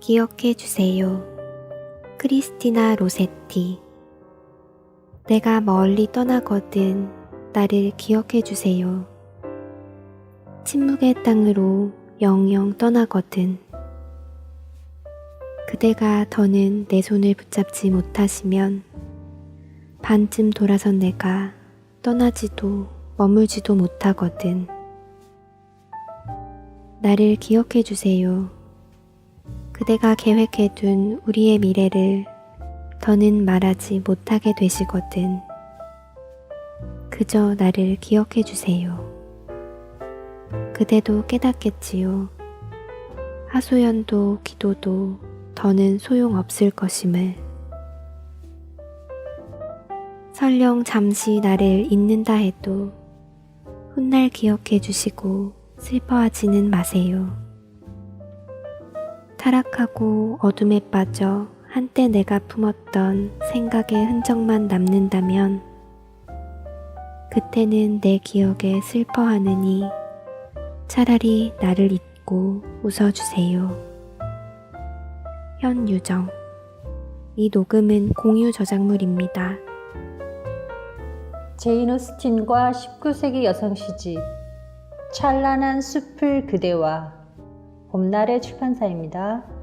기억해 주세요. 크리스티나 로세티. 내가 멀리 떠나거든 나를 기억해 주세요. 침묵의 땅으로 영영 떠나거든. 그대가 더는 내 손을 붙잡지 못하시면 반쯤 돌아선 내가 떠나지도 머물지도 못하거든. 나를 기억해 주세요. 그대가 계획해둔 우리의 미래를 더는 말하지 못하게 되시거든. 그저 나를 기억해 주세요. 그대도 깨닫겠지요. 하소연도 기도도 더는 소용없을 것임을. 설령 잠시 나를 잊는다 해도 훗날 기억해 주시고 슬퍼하지는 마세요. 타락하고 어둠에 빠져 한때 내가 품었던 생각의 흔적만 남는다면 그때는 내 기억에 슬퍼하느니 차라리 나를 잊고 웃어주세요. 현유정 이 녹음은 공유 저작물입니다. 제인 오스틴과 19세기 여성 시집 찬란한 숲을 그대와 봄날의 출판사입니다.